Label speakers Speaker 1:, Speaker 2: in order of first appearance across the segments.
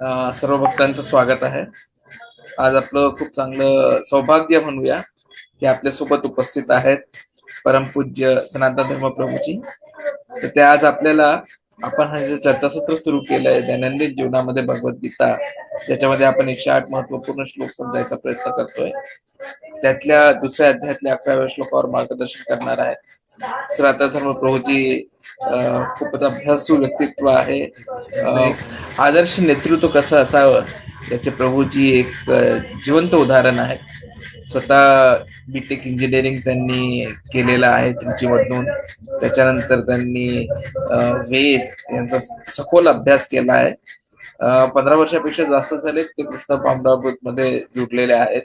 Speaker 1: सर्व भक्तांचं स्वागत आहे. आज आपलं खूप चांगलं सौभाग्य म्हणूया की आपल्यासोबत उपस्थित आहेत परमपूज्य सनातन धर्मप्रभूजी तर ते आज आपल्याला आपण हा जे चर्चासत्र सुरू केलंय दैनंदिन जीवनामध्ये भगवद्गीता ज्याच्यामध्ये आपण एकशे आठ महत्त्वपूर्ण श्लोक समजायचा प्रयत्न करतोय. त्यातल्या दुसऱ्या अध्यायातल्या अकराव्या श्लोकावर मार्गदर्शन करणार आहेत सनातन धर्म प्रभूजी खूपच अभ्यासू व्यक्तित्व आहे. आदर्श नेतृत्व कसं असावं? याचे प्रभूजी एक जिवंत उदाहरण आहे. स्वतः बी टेक इंजिनिअरिंग त्यांनी केलेलं आहे त्रिचीमधून त्याच्यानंतर त्यांनी वेद यांचा सखोल अभ्यास केला आहे. पंधरा वर्षापेक्षा जास्त झाले ते कृष्ण पामडावमध्ये जुटलेले आहेत.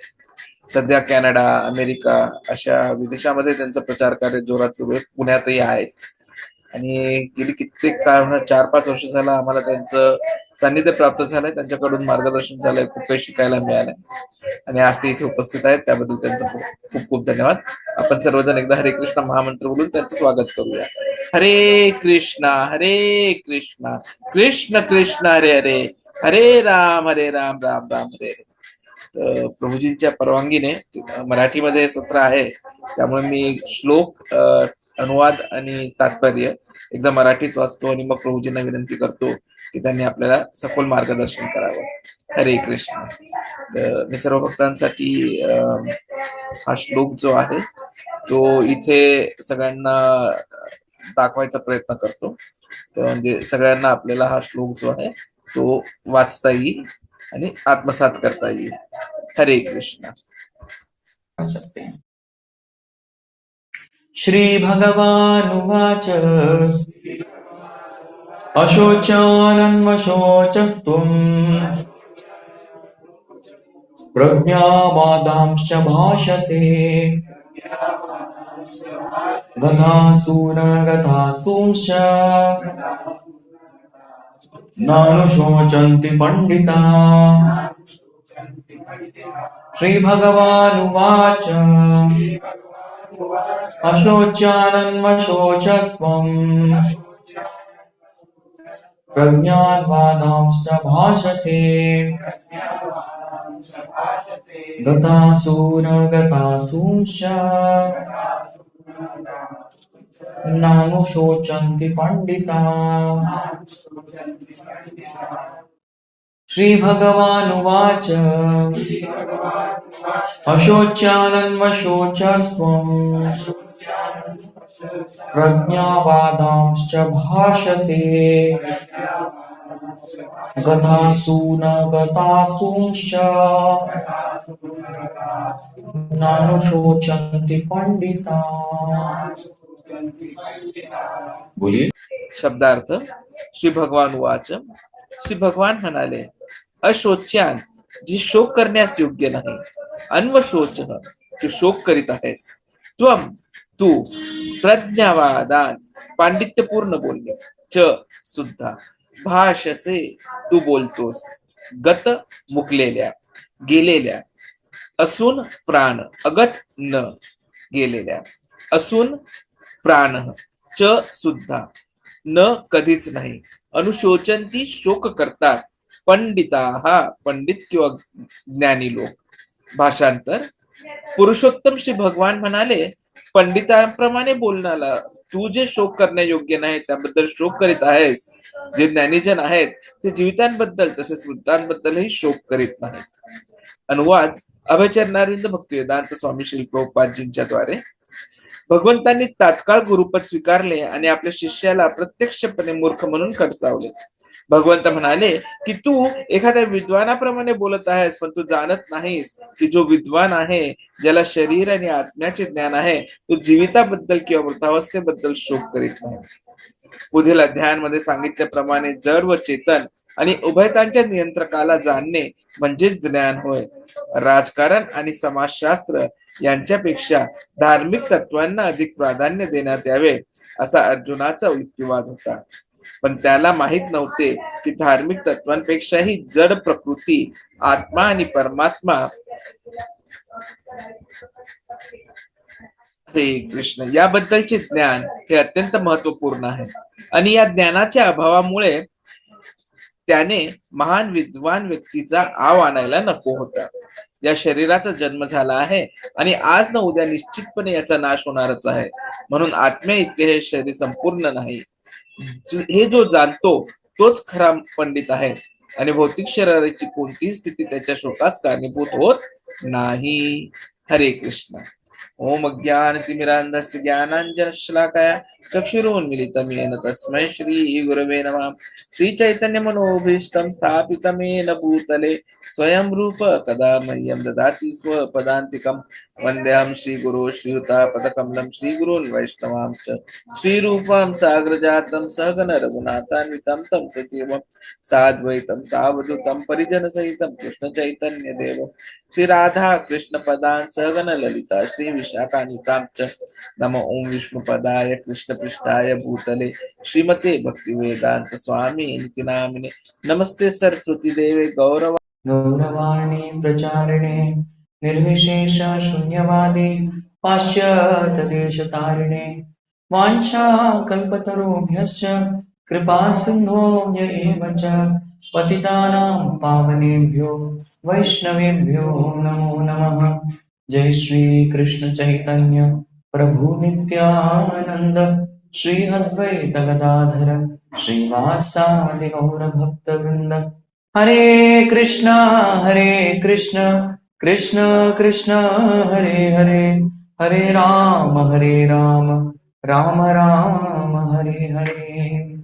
Speaker 1: सध्या कॅनडा अमेरिका अशा विदेशामध्ये त्यांचा प्रचार कार्य जोरात सुरू आहे. पुण्यातही आहेत. आणि गेली कित्येक काळ म्हणजे चार पाच वर्ष झालं आम्हाला त्यांचं सान्निध्य प्राप्त झालंय त्यांच्याकडून मार्गदर्शन झालंय खूप काही शिकायला मिळालंय. आणि आज ते इथे उपस्थित आहेत. त्याबद्दल त्यांचं खूप खूप धन्यवाद. आपण सर्वजण एकदा हरे कृष्ण महामंत्र बोलून त्यांचं स्वागत करूया. हरे कृष्णा हरे कृष्णा कृष्ण कृष्ण हरे हरे. हरे राम हरे राम राम राम हरे हरे. प्रभूजींच्या परवानगीने मराठीमध्ये सत्र आहे. त्यामुळे मी श्लोक अनुवाद आणि तात्पर्य एकदा मराठीत वाचतो आणि मग प्रभूजींना विनंती करतो की त्यांनी आपल्याला सखोल मार्गदर्शन करावं. हरे कृष्ण. तर मी सर्व भक्तांसाठी अं, हा श्लोक जो आहे तो इथे सगळ्यांना दाखवायचा प्रयत्न करतो. तर म्हणजे सगळ्यांना आपल्याला हा श्लोक जो आहे तो वाचता येईल. आणि आत्मसात करता येईल हरे कृष्ण।
Speaker 2: सकते हैं श्री भगवानुवाच अशोचानन्वशोचस्त्वम् प्रज्ञावादांश्च भाषसे। गतासून गतासूंश्च नानुशोचन्ति पण्डिता। श्रीभगवानुवाच। अशोच्यानन्वशोचस्त्वम् प्रज्ञावादांश्च भाषसे। गतासून गतासूंश्च नानुशोचन्ति पण्डिता। श्रीभगवानुवाच। अशोच्यानन्वशोचस्त्वम् प्रज्ञावादांश्च भाषसे। गतासून गतासूंश्च नानुशोचन्ति पण्डिता। बोलिए।
Speaker 1: शब्दार्थ श्री भगवान वाच श्री भगवान म्हणाले अशोच्यान जी शोक करण्यास योग्य नाही अन्वशोच तू शोक करीत आहेस. त्वम तू प्रज्ञावादान पांडित्यपूर्ण बोलले च सुद्धा भाषसे तू बोलतोस गत मुकलेल्या गेलेल्या असून प्राण अगत न गेलेल्या असून प्राण च सुद्धा न कधीच नाही. अनुशोचंती शोक करतात पंडिता हा पंडित किंवा ज्ञानी लोक. भाषांतर. पुरुषोत्तम श्री भगवान म्हणाले पंडितांप्रमाणे बोलण्याला तू जे शोक करण्यायोग्य नाही त्याबद्दल शोक करीत आहेस. जे ज्ञानीजन आहेत ते जीवितांबद्दल तसेच मृतांबद्दलही शोक करीत नाहीत. अनुवाद अभयचरणारिंद भक्ती वेदांत स्वामी श्री द्वारे भगवंतांनी तात्काळ गुरुपद स्वीकारले आणि आपल्या शिष्याला प्रत्यक्षपणे मूर्ख म्हणून खडसावले. भगवंत म्हणाले की तू एखाद्या विद्वानाप्रमाणे बोलत आहेस पण तू जाणत नाहीस की जो विद्वान आहे ज्याला शरीर आणि आत्म्याचे ज्ञान आहे तो जीविताबद्दल किंवा मृतावस्थेबद्दल शोक करीत नाही. पुढील अध्यायांमध्ये सांगितल्याप्रमाणे जड व चेतन आणि उभयतांच्या नियंत्रकाला जाणणे म्हणजेच ज्ञान होय. राजकारण आणि समाजशास्त्र यांच्यापेक्षा धार्मिक तत्वांना अधिक प्राधान्य देण्यात यावे असा अर्जुनाचा युक्तिवाद होता. पण त्याला माहीत नव्हते की धार्मिक तत्वांपेक्षाही जड प्रकृती आत्मा आणि परमात्मा हरे कृष्ण. याबद्दलचे ज्ञान हे अत्यंत महत्त्वपूर्ण आहे. आणि या ज्ञानाच्या अभावामुळे त्याने महान विद्वान व्यक्तीचा आव आणायला नको होता. या शरीराचा जन्म झाला आहे आणि आज न उद्या निश्चितपणे याचा नाश होणारच आहे. म्हणून आत्म्या इतके हे शरीर संपूर्ण नाही. हे जो जाणतो तोच खरा पंडित आहे. आणि भौतिक शरीराची कोणतीही स्थिती त्याच्या शोकास कारणीभूत होत नाही. हरे कृष्ण. ओम ज्ञान ज्ञानतिमिरान्धस्य ज्ञानांजन श्लाकाया चक्षुरुन्मिलितं येन तस्मै श्री गुरवे नमः। श्रीचैतन्यमनोभीष्टं स्थापितमेन भूतले, स्वयं रूप कदा मह्यं ददाति स्वपदान्तिकं। वन्देऽहं श्रीगुरो श्रीयुतापदकमलं श्रीगुरून् वैष्णवां च। श्रीरूपं साग्रजातं सहगण रघुनाथान्वितं तं सजीवं साद्वैतं सावधूतं परिजनसहितं कृष्णचैतन्यदेवं। श्रीराधा कृष्णपदान् सहगण ललिता श्री विशाखान्वितां च। नम ओं विष्णुपदाय कृष्णपृष्ठाय भूतले श्रीमते भक्तिवेदान्त स्वामी नामिने। नमस्ते सरस्वती देवे गौरव
Speaker 2: गौरवाणी प्रचारिणे निर्विशेष शून्यवादी पाश्चात्यदेशतारिणे वाञ्छाकल्पतरुभ्यश्च कृपा सिन्धोऽय एव च। पतितानां पावनेभ्यो वैष्णवेभ्यो नमो नमः। जय श्री कृष्ण चैतन्य। प्रभु नित्यानन्द श्री अद्वैत गदाधर श्रीवासादि गौरभक्तवृन्द हरे कृष्ण हरे कृष्ण कृष्ण कृष्ण हरे हरे। हरे राम हरे राम राम राम हरे हरे।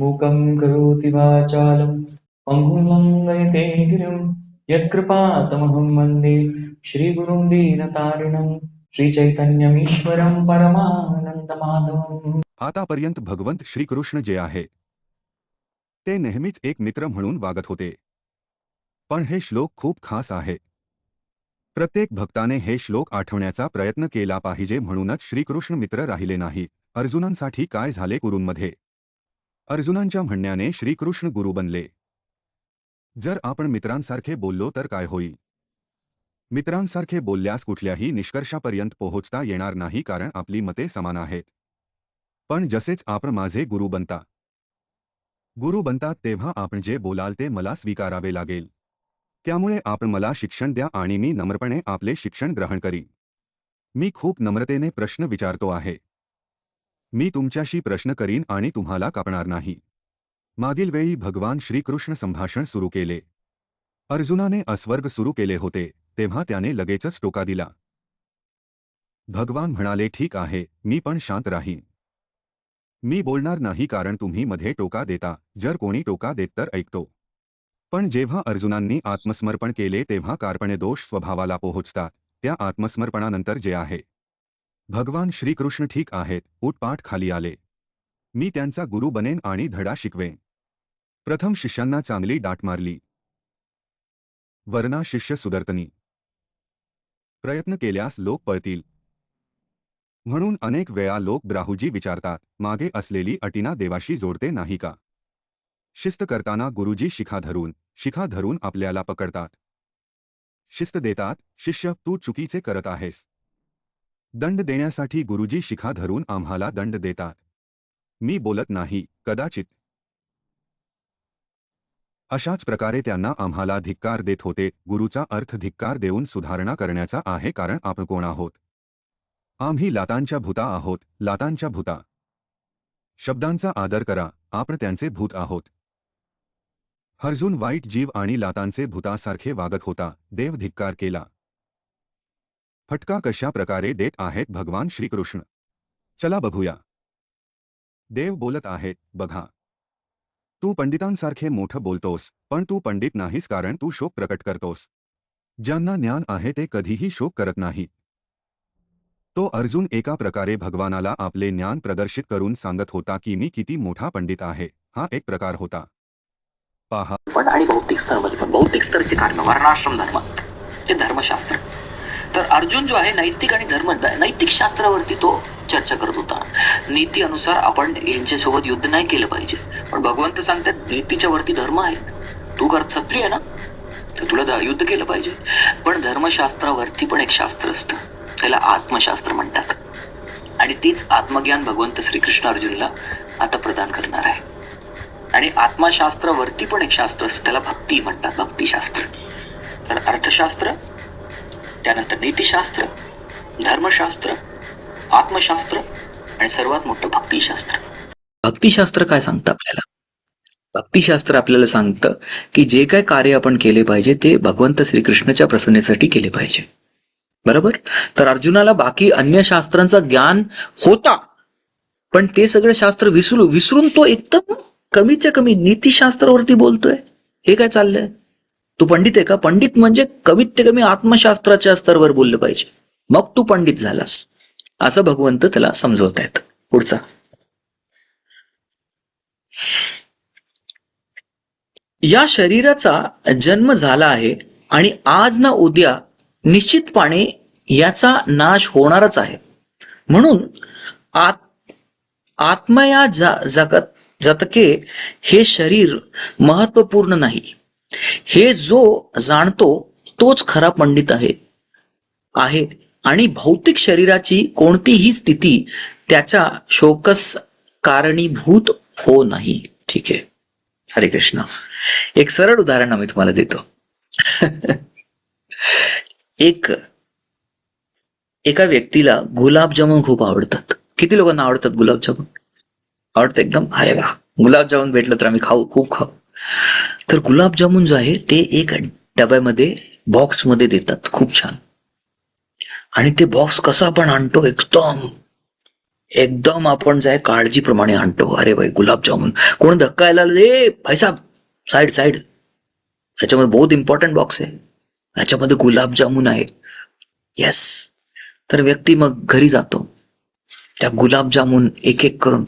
Speaker 2: मूकं करोति वाचालं पङ्गुं गिरिं यत्कृपातमहं वन्दे श्रीगुरुं दीनतारिणं परमानंद परमानन्दमाधवम्।
Speaker 3: आतापर्यंत भगवंत श्रीकृष्ण जे आहे ते नेहमीच एक मित्र म्हणून वागत होते. पण हे श्लोक खूप खास आहे. प्रत्येक भक्ताने हे श्लोक आठवण्याचा प्रयत्न केला पाहिजे म्हणूनच श्रीकृष्ण मित्र राहिले नाही. अर्जुनांसाठी काय झाले कुरूंमध्ये अर्जुनांच्या म्हणण्याने श्रीकृष्ण गुरु बनले. जर आपण मित्रांसारखे बोललो तर काय होईल? मित्रांसारखे बोलल्यास कुठल्याही निष्कर्षापर्यंत पोहोचता येणार नाही कारण आपली मते समान आहेत. पण जसेच आपण माझे गुरु बनता गुरु बनतात तेव्हा आपण जे बोलाल ते मला स्वीकारावे लागेल. त्यामुळे आपण मला शिक्षण द्या आणि मी नम्रपणे आपले शिक्षण ग्रहण करी. मी खूप नम्रतेने प्रश्न विचारतो आहे. मी तुमच्याशी प्रश्न करीन आणि तुम्हाला कापणार नाही. मागील वेळी भगवान श्रीकृष्ण संभाषण सुरू केले. अर्जुनाने अस्वर्ग सुरू केले होते. तेव्हा त्याने लगेचच टोका दिला. भगवान म्हणाले ठीक आहे मी पण शांत राहीन. मी बोलणार नाही कारण तुम्ही मध्ये टोका देता जर कोणी टोका देत तर ऐकतो. पण जेव्हा अर्जुनांनी आत्मसमर्पण केले तेव्हा कार्पणे दोष स्वभावाला पोहोचतात त्या आत्मसमर्पणानंतर जे आहे. भगवान श्रीकृष्ण ठीक आहेत उठपाठ खाली आले. मी त्यांचा गुरु बनेन आणि धडा शिकवेन. प्रथम शिष्यांना चांगली डाट मारली. वर्णा शिष्य सुदर्तनी प्रयत्न केल्यास लोक पळतील. म्हणून अनेक वेळा लोक ब्राहुजी विचारतात मागे असलेली अटीना देवाशी जोडते नाही का? शिस्त करताना गुरुजी शिखा धरून शिखा धरून आपल्याला पकडतात. शिस्त देतात शिष्य तू चुकीचे करत आहेस. दंड देण्यासाठी गुरुजी शिखा धरून आम्हाला दंड देतात. मी बोलत नाही कदाचित अशाच प्रकारे त्यांना आम्हाला धिक्कार देत होते. गुरुचा अर्थ धिक्कार देऊन सुधारणा करण्याचा आहे कारण आपण कोण आहोत? आम्ही लातांच्या भूता आहोत. लातांच्या भूता. शब्दांचा आदर करा. आपण त्यांचे भूत आहोत. हर्जून वाईट जीव आणि लातांचे भूतासारखे वागत होता. देव धिक्कार केला. फटका कशा प्रकारे देत आहेत? भगवान श्रीकृष्ण. चला बघूया. देव बोलत आहेत बघा. तू पंडितांसारखे मोठं बोलतोस पण तू पंडित नाहीस कारण तू शोक प्रकट करतोस. ज्यांना ज्ञान आहे ते कधीही शोक करत नाही. तो अर्जुन एका प्रकारे भगवानाला आपले ज्ञान प्रदर्शित करून सांगत होता की मी किती मोठा पंडित आहे हा एक प्रकार होता. पहा.
Speaker 4: पण आणि भौतिक स्तरामध्ये पण बौद्धिक स्तरचे कारण वर्णाश्रम धर्म ते धर्मशास्त्र तर अर्जुन जो आहे नैतिक आणि धर्म नैतिक शास्त्रावरती तो चर्चा करत होता. नीती अनुसार आपण यांच्यासोबत युद्ध नाही केलं पाहिजे. पण भगवंत सांगतात नीतीच्या वरती धर्म आहेत तू कर क्षत्रिय आहे ना? तर तुला युद्ध केलं पाहिजे. पण धर्मशास्त्रावरती पण एक शास्त्र असतं. त्याला आत्मशास्त्र म्हणतात. आणि तीच आत्मज्ञान भगवंत श्रीकृष्ण अर्जुनला आता प्रदान करणार आहे. आणि आत्मशास्त्रावरती पण एक शास्त्र असतं. त्याला भक्ती म्हणतात भक्तिशास्त्र. तर अर्थशास्त्र त्यानंतर नीतिशास्त्र धर्मशास्त्र आत्मशास्त्र आणि सर्वात मोठं भक्तिशास्त्र. भक्तिशास्त्र काय सांगतं आपल्याला? भक्तिशास्त्र आपल्याला सांगतं की जे काय कार्य आपण केले पाहिजे ते भगवंत श्रीकृष्णाच्या प्रसन्नेसाठी केले पाहिजे. बरोबर? तर अर्जुनाला बाकी अन्य शास्त्रांचं ज्ञान होता पण ते सगळं शास्त्र विसरू विसरून तो एकदम कमीच्या कमी नीतिशास्त्रावरती बोलतोय. हे काय चाललंय? तू पंडित आहे का? पंडित म्हणजे कमीत ते कमी आत्मशास्त्राच्या स्तरावर बोललं पाहिजे. मग तू पंडित झालास. असं भगवंत त्याला समजवत आहेत पुढचा. या शरीराचा जन्म झाला आहे आणि आज ना उद्या निश्चितपणे याचा नाश होणारच आहे. म्हणून आत आत्मया जा जगत जतके हे शरीर महत्त्वपूर्ण नाही. हे जो जाणतो तोच खरा पंडित आहे. आहे आणि भौतिक शरीराची कोणतीही स्थिती त्याच्या शोकस कारणीभूत हो नाही. ठीक आहे. हरे कृष्ण. एक सरळ उदाहरण आम्ही तुम्हाला देतो. एक एका व्यक्तीला गुलाबजामुन खूप आवडतात. किती लोकांना आवडतात गुलाबजामुन आवडतं एकदम? अरे वा. गुलाबजामुन भेटलं तर आम्ही खाऊ खूप खाऊ. तर गुलाबजामुन जो आहे ते एक डब्यामध्ये बॉक्समध्ये देतात. खूप छान. आणि ते बॉक्स कसा आपण आणतो एकदम एकदम आपण जाय काळजीप्रमाणे आणतो. अरे भाई गुलाबजामुन कोण धक्का यायला ए भाईसाहेब साईड साईड. ह्याच्यामध्ये बहुत इम्पॉर्टंट बॉक्स आहे. ह्याच्यामध्ये गुलाबजामुन आहे. येस तर व्यक्ती मग घरी जातो. त्या गुलाबजामुन एक एक करून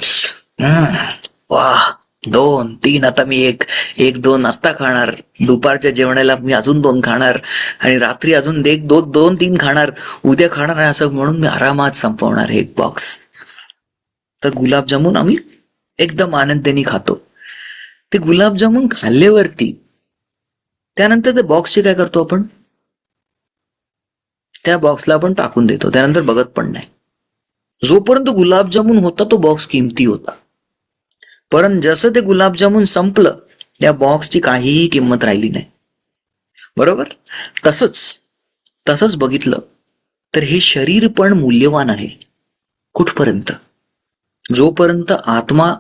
Speaker 4: वा दोन तीन आता मी एक एक दोन आत्ता खाणार. दुपारच्या जेवणाला मी अजून दोन खाणार. आणि रात्री अजून एक दोन दोन तीन खाणार. उद्या खाणार आहे असं म्हणून मी आरामात संपवणार एक बॉक्स तर गुलाबजामुन आम्ही एकदम आनंदाने खातो. ते गुलाबजामुन खाल्ल्यावरती त्यानंतर ते बॉक्सचे काय करतो आपण? त्या बॉक्सला आपण टाकून देतो. त्यानंतर बघत पण नाही. जोपर्यंत गुलाबजामुन होता तो बॉक्स किमती होता. पण जसं ते गुलाबजामुन संपलं त्या बॉक्सची काहीही किंमत राहिली नाही. बरोबर? तसंच तसंच बघितलं तर हे शरीर पण मूल्यवान आहे. कुठपर्यंत? जोपर्यंत आत्मा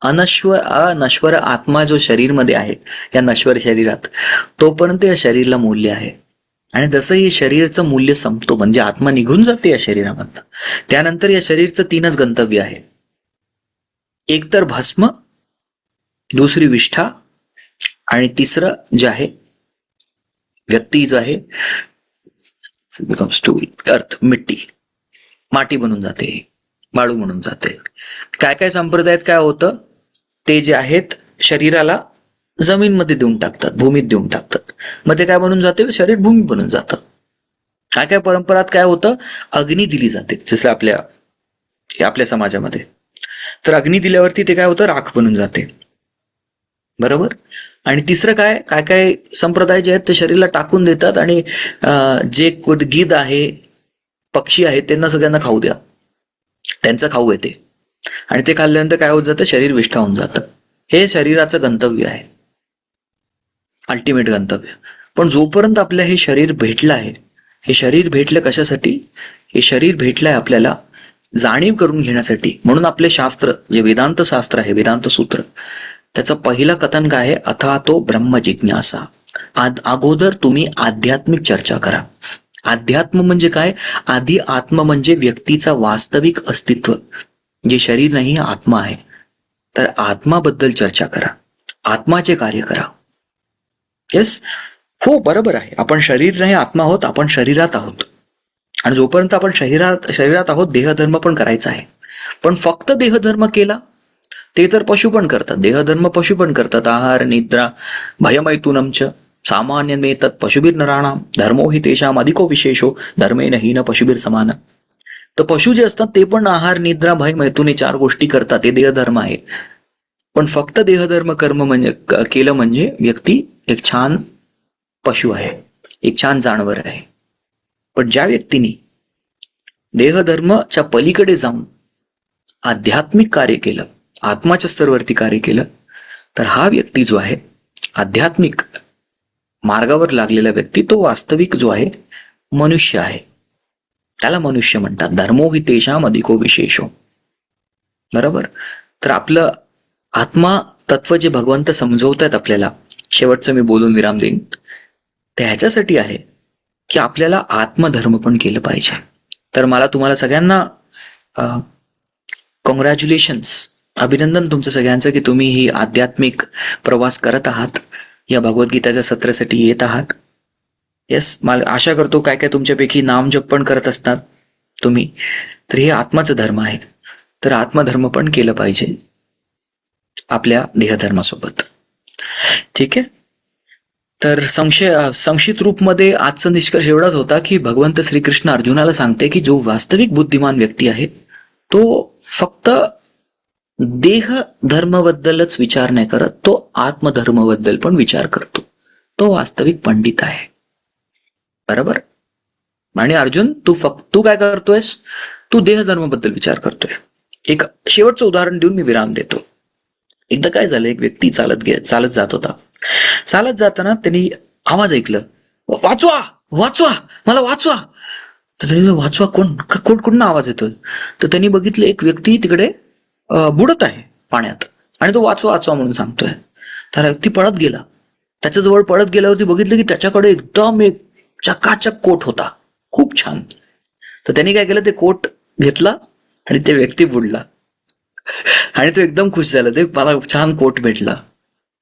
Speaker 4: अनश्वर अनश्वर आत्मा जो शरीरमध्ये आहे या नश्वर शरीरात तोपर्यंत या शरीराला मूल्य आहे. आणि जसं हे शरीरचं मूल्य संपतो म्हणजे आत्मा निघून जाते या शरीरामधनं त्यानंतर या शरीरचं तीनच गंतव्य आहे. एकतर भस्म दुसरी विष्ठा आणि तिसरं जे आहे व्यक्ती जो आहे स्टूल अर्थ मिट्टी. माटी बनून जाते वाळू म्हणून जाते. काय काय संप्रदायात काय होतं? ते जे आहेत शरीराला जमीनमध्ये देऊन टाकतात भूमीत देऊन टाकतात. मग ते काय बनून जाते? शरीर भूमी बनून जातं. काय काय परंपरात काय होतं? अग्नी दिली जाते जसं आपल्या आपल्या समाजामध्ये. तर अग्नी दिल्यावरती ते काय होतं? राख बनून जाते. बरोबर? आणि तिसरं काय? काय काय संप्रदाय जे आहेत ते शरीराला टाकून देतात आणि जे कुदगीद आहे पक्षी आहेत त्यांना सगळ्यांना खाऊ द्या. त्यांचं खाऊ येते आणि ते खाल्ल्यानंतर काय होत जातं? शरीर विष्ठा होऊन जातं. हे शरीराचं गंतव्य आहे. अल्टिमेट गंतव्य. पण जोपर्यंत आपलं हे शरीर भेटलं आहे हे शरीर भेटलं कशासाठी? हे शरीर भेटलंय आपल्याला जाणीव करून घेण्यासाठी म्हणून आपले शास्त्र जे वेदांत शास्त्र आहे वेदांत सूत्र त्याचं पहिलं कथन काय आहे? अथा तो ब्रह्म जिज्ञासा. अगोदर तुम्ही आध्यात्मिक चर्चा करा. अध्यात्म म्हणजे काय? आधी आत्म म्हणजे व्यक्तीचा वास्तविक अस्तित्व जे शरीर नाही आत्मा आहे. तर आत्माबद्दल चर्चा करा. आत्माचे कार्य करा. येस हो बरोबर आहे. आपण शरीर नाही आत्मा आहोत आपण शरीरात आहोत. आणि जोपर्यंत आपण शरीरात शरीरात आहोत देहधर्म पण करायचा आहे. पण फक्त देहधर्म केला ते तर पशु पण करतात. देहधर्म पशु पण करतात. आहार निद्रा भयमैथुनमच सामान्य मेतत पशुबीर नराणाम धर्मो हि तेशाम अधिको विशेषो धर्मे नाही न पशुबीर समान. तर पशु जे असतात ते पण आहार निद्रा भय मैथुन हे चार गोष्टी करतात. ते देहधर्म आहे. पण फक्त देहधर्म कर्म म्हणजे केलं म्हणजे व्यक्ती एक छान पशु आहे. एक छान जानवर आहे. पण ज्या व्यक्तीने देहधर्मच्या पलीकडे जाऊन आध्यात्मिक कार्य केलं आत्माच्या स्तरवरती कार्य केलं तर हा व्यक्ती जो आहे आध्यात्मिक मार्गावर लागलेला व्यक्ती तो वास्तविक जो आहे मनुष्य आहे. त्याला मनुष्य म्हणतात. धर्मो ही तेषाम अधिको विशेषो. बरोबर? तर आपलं आत्मा तत्व जे भगवंत समजवत आहेत आपल्याला शेवटचं मी बोलून विराम देईन. ते ह्याच्यासाठी आहे की आपल्याला आत्मधर्म पण केलं पाहिजे. तर मला तुम्हाला सगळ्यांना कॉंग्रॅच्युलेशन्स अभिनंदन तुमचं सगळ्यांचं की तुम्ही ही आध्यात्मिक प्रवास करत आहात. या भगवद्गीताच्या सत्रासाठी येत आहात. येस मला आशा करतो काय काय तुमच्यापैकी नामजप पण करत असतात तुम्ही. तर हे आत्माचं धर्म आहे. तर आत्मधर्म पण केलं पाहिजे आपल्या देहधर्मासोबत. ठीक आहे? तर संशय संशित रूपमध्ये आजचा निष्कर्ष एवढाच होता की भगवंत श्रीकृष्ण अर्जुनाला सांगते की जो वास्तविक बुद्धिमान व्यक्ती आहे तो फक्त देह धर्माबद्दलच विचार नाही करत तो आत्मधर्मबद्दल पण विचार करतो. तो वास्तविक पंडित आहे. बरोबर? आणि अर्जुन तू फक्त तू काय करतोयस? तू देहधर्माबद्दल विचार करतोय. एक शेवटचं उदाहरण देऊन मी विराम देतो. एकदा काय झालं एक व्यक्ती चालत गे चालत जात होता. चालत जाताना त्यांनी आवाज ऐकलं. वाचवा वाचवा मला वाचवा. तर त्यांनी वाचवा कोण कोण कोण आवाज येतोय? तर त्यांनी बघितलं एक व्यक्ती तिकडे बुडत आहे पाण्यात. आणि तो वाचवा वाचवा म्हणून सांगतोय. तर व्यक्ती पळत गेला. त्याच्याजवळ पळत गेल्यावरती बघितलं की त्याच्याकडे एकदम एक चकाचक कोट होता. खूप छान. तर त्यांनी काय केलं ते कोट घेतला आणि ते व्यक्ती बुडला. आणि तो एकदम खुश झाला. ते मला छान कोट भेटला.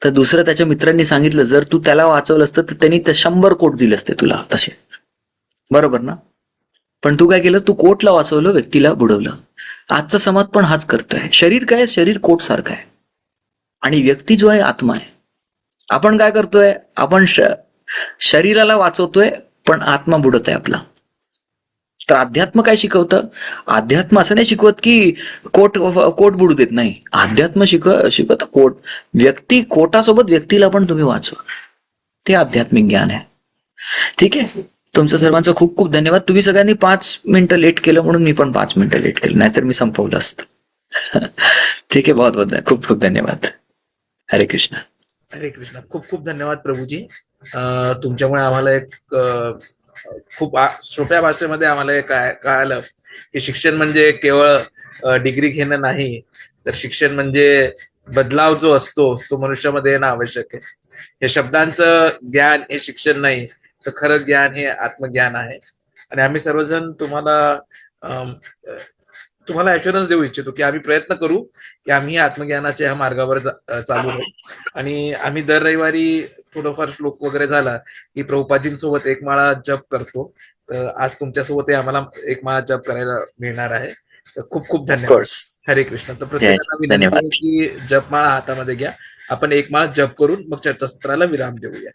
Speaker 4: तर दुसरं त्याच्या मित्रांनी सांगितलं जर तू त्याला वाचवलं असतं तर त्यांनी शंभर कोट दिले असते तुला तसे. बरोबर ना? पण तू काय केलं तू कोटला वाचवलं व्यक्तीला बुडवलं. आजचा समाज पण हाच करतोय. शरीर काय? आहे? शरीर कोट सारखं आहे. आणि व्यक्ती जो आहे आत्मा आहे. आपण काय करतोय? आपण शरीराला वाचवतोय पण आत्मा बुडत आहे आपला. तर अध्यात्म काय शिकवतं? अध्यात्म असं नाही शिकवत की कोट कोट बुडू देत नाही. अध्यात्म शिक शिकवत कोट. व्यक्ती कोटासोबत व्यक्तीला पण तुम्ही वाचवा. ते आध्यात्मिक ज्ञान आहे. ठीक आहे? तुमचं सर्वांचं खूप खूप धन्यवाद. तुम्ही सगळ्यांनी पाच मिनिटं लेट केलं म्हणून मी पण पाच मिनिटं लेट केलं. नाहीतर मी संपवलं असतं. ठीक आहे बहुत बहुत खूप खूप धन्यवाद. हरे कृष्ण.
Speaker 1: हरे कृष्ण. खूप खूप धन्यवाद प्रभूजी. तुमच्यामुळे आम्हाला एक खूप सोप्या भाषेमध्ये आम्हाला हे काय कळालं. की शिक्षण म्हणजे केवळ डिग्री घेणं नाही. तर शिक्षण म्हणजे बदलाव जो असतो तो मनुष्यामध्ये येणं आवश्यक आहे. हे शब्दांचं ज्ञान हे शिक्षण नाही. तर खरं ज्ञान हे आत्मज्ञान आहे. आणि आम्ही सर्वजण तुम्हाला तुम्हाला अश्युरन्स देऊ इच्छितो की आम्ही प्रयत्न करू की आम्ही आत्मज्ञानाच्या ह्या मार्गावर चालू राहू. आणि आम्ही दर रविवारी थोडंफार श्लोक वगैरे झाला की प्रभुपाजींसोबत एक माळा जप करतो. तर आज तुमच्यासोबत एक एक माळा जप करायला मिळणार आहे. तर खूप खूप धन्यवाद. हरे कृष्ण. तर प्रत्येकाला विनंती की जपमाळा हातामध्ये घ्या. आपण एक माळ जप करून मग चर्चासत्राला विराम देऊया.